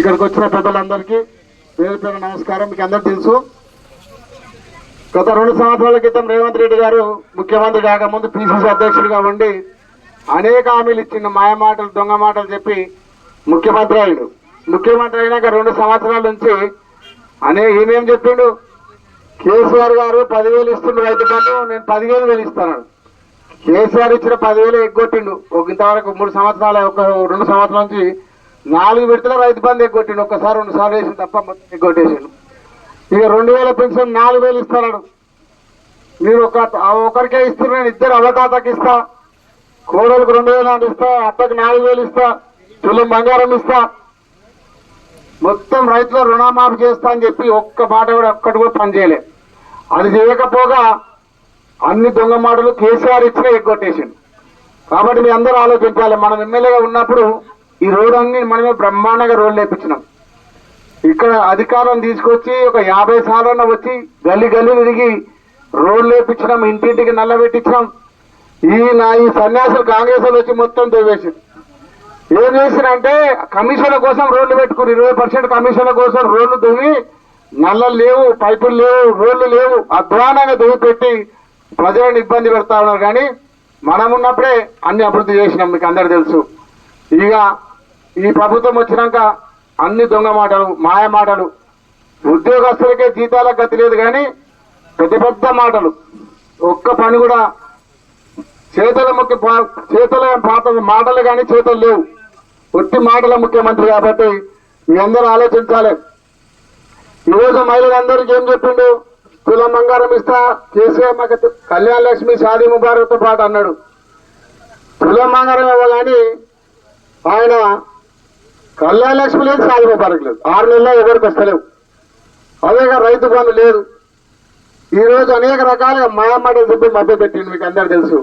ఇక్కడికి వచ్చిన పెద్దలందరికీ పేరు పేరు నమస్కారం. మీకు అందరు తెలుసు. గత రెండు సంవత్సరాల క్రితం రేవంత్ రెడ్డి గారు ముఖ్యమంత్రి కాకముందు పిసిసి అధ్యక్షుడిగా ఉండి అనేక హామీలు ఇచ్చిన మాయ మాటలు దొంగ మాటలు చెప్పి ముఖ్యమంత్రి అయ్యాడు. ముఖ్యమంత్రి అయినాక రెండు సంవత్సరాల నుంచి అనే ఈయనేం చెప్పిండు. కేసీఆర్ గారు పదివేలు ఇస్తుండ్రు రైతు బంధు నేను పదివేలు వేలు ఇస్తాను కేసీఆర్ ఇచ్చిన పదివేలు ఎగ్గొట్టిండు. ఒక ఇంతవరకు మూడు సంవత్సరాల ఒక రెండు సంవత్సరాల నుంచి నాలుగు విడతల రైతు బంధు ఎగ్గొట్టిండు ఒక్కసారి రెండు సార్లు వేసిండు తప్ప మొత్తం ఎగ్గొట్టేసిండు ఇక రెండు వేల పెన్షన్ నాలుగు వేలు ఇస్తాడు మీరు ఒక ఒకరికే ఇస్తున్నారు నేను ఇద్దరు అవతాతకి ఇస్తా. కోడలకు రెండు వేలు నాలుగు ఇస్తా అత్తకు నాలుగు వేలు ఇస్తా తులం బంగారం ఇస్తా. మొత్తం రైతుల రుణమాఫీ చేస్తా అని చెప్పి ఒక్క మాట కూడా ఒక్కటి కూడా పనిచేయలే అది చేయకపోగా అన్ని దొంగ మాటలు కేసీఆర్ ఇచ్చినా ఎగ్గొట్టేసిండు. కాబట్టి మీ అందరూ ఆలోచించాలి. మనం ఎమ్మెల్యేగా ఉన్నప్పుడు ఈ రోడ్ అన్ని మనమే బ్రహ్మాండంగా రోడ్లు వేపించినాం ఇక్కడ అధికారం తీసుకొచ్చి ఒక యాభై సార్లు వచ్చి గల్లీ గల్లి తిరిగి రోడ్లు వేపించినాం ఇంటింటికి నల్ల పెట్టించినాం. ఈ నా ఈ సన్యాసులు కాంగ్రెస్ వచ్చి మొత్తం తవ్వేసింది ఏం చేసినంటే కమిషన్ల కోసం రోడ్లు పెట్టుకుని ఇరవై పర్సెంట్ కమిషన్ల కోసం రోడ్లు దువ్వి నల్లలు లేవు పైపులు లేవు రోడ్లు లేవు అధ్వానంగా దువ్వి పెట్టి ప్రజలను ఇబ్బంది పెడతా ఉన్నారు. కానీ మనం ఉన్నప్పుడే అన్ని అభివృద్ధి చేసినాం మీకు అందరు తెలుసు. ఇక ఈ ప్రభుత్వం వచ్చినాక అన్ని దొంగ మాటలు మాయ మాటలు ఉద్యోగస్తులకే జీతాలకు గతి లేదు కానీ పెద్ద పెద్ద మాటలు. ఒక్క పని కూడా చేతుల ముఖ్య చేతల చేతుల పాత మాటలు కానీ చేతలు లేవు. ఒట్టి మాటల ముఖ్యమంత్రి కాబట్టి మీ అందరూ ఆలోచించాలి. ఈరోజు మహిళలందరికీ ఏం చెప్పిండు? తులం బంగారం ఇస్తా కేసీఆర్ మాకు కళ్యాణ లక్ష్మి షాదీ ముబారక్తో పాటు అన్నాడు. తులం బంగారం ఇవ్వగాని ఆయన కళ్యాణ లక్ష్మి లేదు షాదీ ముబారక్ లేదు. ఆరు నెలల్లో ఎవరికి వస్తలేవు. అదేగా రైతు బంధు లేదు. ఈరోజు అనేక రకాలుగా మాయమాటలు చెప్పి మధ్య పెట్టిండు మీకు అందరు తెలుసు.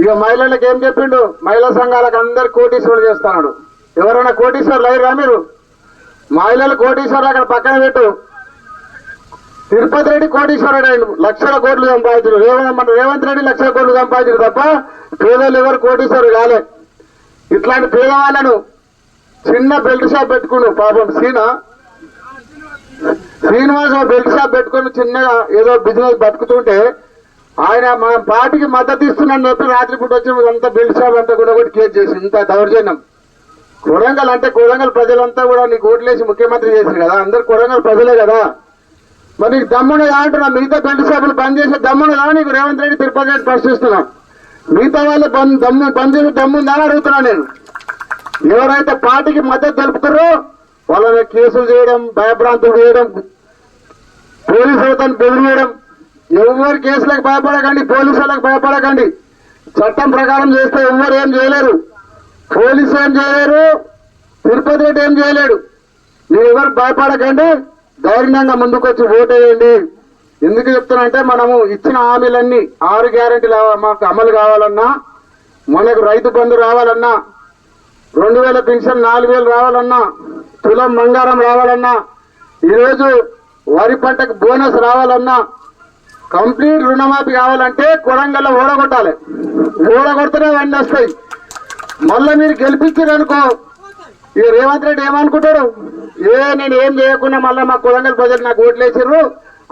ఇక మహిళలకు ఏం చెప్పిండు? మహిళా సంఘాలకు అందరు కోటీశ్వరులు చేస్తున్నాడు. ఎవరైనా కోటీశ్వరులు అయ్యారా మీరు? మహిళలు కోటీశ్వరులు అక్కడ పక్కన పెట్టు. తిరుపతి రెడ్డి కోటీశ్వరుడు అయిండు లక్షల కోట్లు సంపాదించారు రేవంత్ మన రేవంత్ రెడ్డి లక్షల కోట్లు సంపాదించారు తప్ప పేదలు ఎవరు కోటీశ్వరులు కాలే. ఇట్లాంటి పేదవాళ్ళను చిన్న బెల్ట్ షాప్ పెట్టుకున్నాడు పాపం సీనా. శ్రీనివాస్ బెల్ట్ షాప్ పెట్టుకుని చిన్నగా ఏదో బిజినెస్ బతుకుతుంటే ఆయన మా పార్టీకి మద్దతు ఇస్తున్నాను చెప్పి రాత్రిపూట వచ్చి అంతా బెల్ట్ షాప్ అంతా కూడా ఒకటి కేసు చేసి ఇంత దౌర్జన్యం. కొడంగల్ అంటే కొడంగల్ ప్రజలంతా కూడా నీకు ఓట్లేసి ముఖ్యమంత్రి చేశారు కదా అందరు కొడంగల్ ప్రజలే కదా. మరి నీకు దమ్ముడు కావంటున్నా మిగతా బెల్ట్ షాపులు బంద్ చేసే దమ్ముడు రా నీకు రేవంత్ రెడ్డి తిరుపతి రెడ్డి ప్రశ్నిస్తున్నా. మిగతా వాళ్ళు బంద్ దమ్ము బంద్ చేసే దమ్ముందా అడుగుతున్నా నేను. ఎవరైతే పార్టీకి మద్దతు తెలుపుతారో వాళ్ళని కేసులు చేయడం భయభ్రాంతులు చేయడం పోలీసులతో బెదిరియడం ఎవరు కేసులకు భయపడకండి పోలీసులకు భయపడకండి. చట్టం ప్రకారం చేస్తే ఎవరు ఏం చేయలేరు. పోలీసు ఏం చేయలేరు తిరుపతి రెడ్డి ఏం చేయలేడు. మీరు ఎవరు భయపడకండి ధైర్యంగా ముందుకొచ్చి ఓటేయండి ఎందుకు చెప్తానంటే మనము ఇచ్చిన హామీలన్నీ ఆరు గ్యారెంటీలు మాకు అమలు కావాలన్నా మనకు రైతు బంధు రావాలన్నా రెండు వేల పెన్షన్ నాలుగు వేలు రావాలన్నా తులం బంగారం రావాలన్నా ఈరోజు వరి పంటకు బోనస్ రావాలన్నా కంప్లీట్ రుణమాఫీ కావాలంటే కొడంగల్లో ఓడగొట్టాలి. ఓడగొడితేనే అవన్నీ వస్తాయి. మళ్ళీ మీరు గెలిపించారనుకో ఇక రేవంత్ రెడ్డి ఏమనుకుంటాడు? ఏ నేను ఏం చేయకుండా మళ్ళీ మా కొడంగల్ ప్రజలు నాకు ఓట్లు వేసిర్రు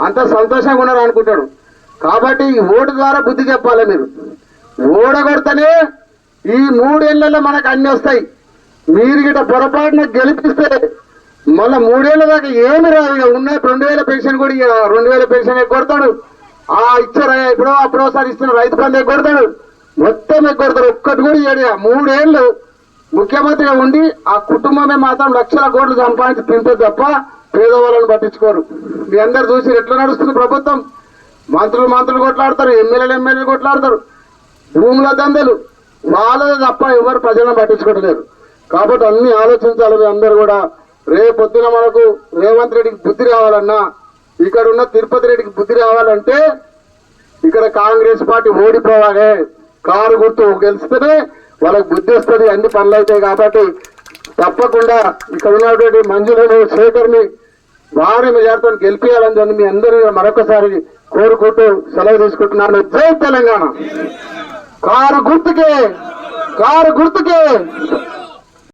అంత సంతోషంగా ఉన్నారు అనుకుంటాడు కాబట్టి ఈ ఓటు ద్వారా బుద్ధి చెప్పాలి మీరు. ఓడగొడితేనే ఈ మూడేళ్ళలో మనకు అన్ని వస్తాయి. మీరు గిట పొరపాటున గెలిపిస్తే మళ్ళీ మూడేళ్ళ దాకా ఏమి రాదు ఇక ఉన్నాయి రెండు వేల పెన్షన్ కూడా ఇక రెండు వేల పెన్షన్ కొడతాడు. ఆ ఇచ్చారా ఎప్పుడో అప్పుడోసారి ఇస్తున్న రైతు బంధు కొడతాడు. మొత్తం కొడతాడు. ఒక్కటి కూడా ఏడు మూడేళ్ళు ముఖ్యమంత్రిగా ఉండి ఆ కుటుంబమే మాత్రం లక్షల కోట్లు సంపాదించి తింటే తప్ప పేదవాళ్ళని పట్టించుకోరు. మీ అందరు చూసి ఎట్లా నడుస్తుంది ప్రభుత్వం? మంత్రులు మంత్రులు కొట్లాడతారు ఎమ్మెల్యేలు ఎమ్మెల్యేలు కొట్లాడతారు. భూముల దందలు. వాళ్ళది తప్ప ఎవరు ప్రజలను పట్టించుకోవట్లేదు. కాబట్టి అన్ని ఆలోచించాలి మీ అందరు కూడా. రేపొద్దున మనకు రేవంత్ రెడ్డికి బుద్ధి రావాలన్నా ఇక్కడ ఉన్న తిరుపతి రెడ్డికి బుద్ధి రావాలంటే ఇక్కడ కాంగ్రెస్ పార్టీ ఓడిపోవాలి. కారు గుర్తు గెలిస్తేనే వాళ్ళకి బుద్ధి వస్తుంది అన్ని పనులు అవుతాయి కాబట్టి తప్పకుండా ఇక్కడ ఉన్నటువంటి మంజులను శేఖర్ని వారి మెజార్తో గెలిపించాలని మీ అందరూ మరొకసారి కోరుకుంటూ సెలవు తీసుకుంటున్నాను. జై తెలంగాణ! కారు గుర్తుకే కారు గుర్తుకే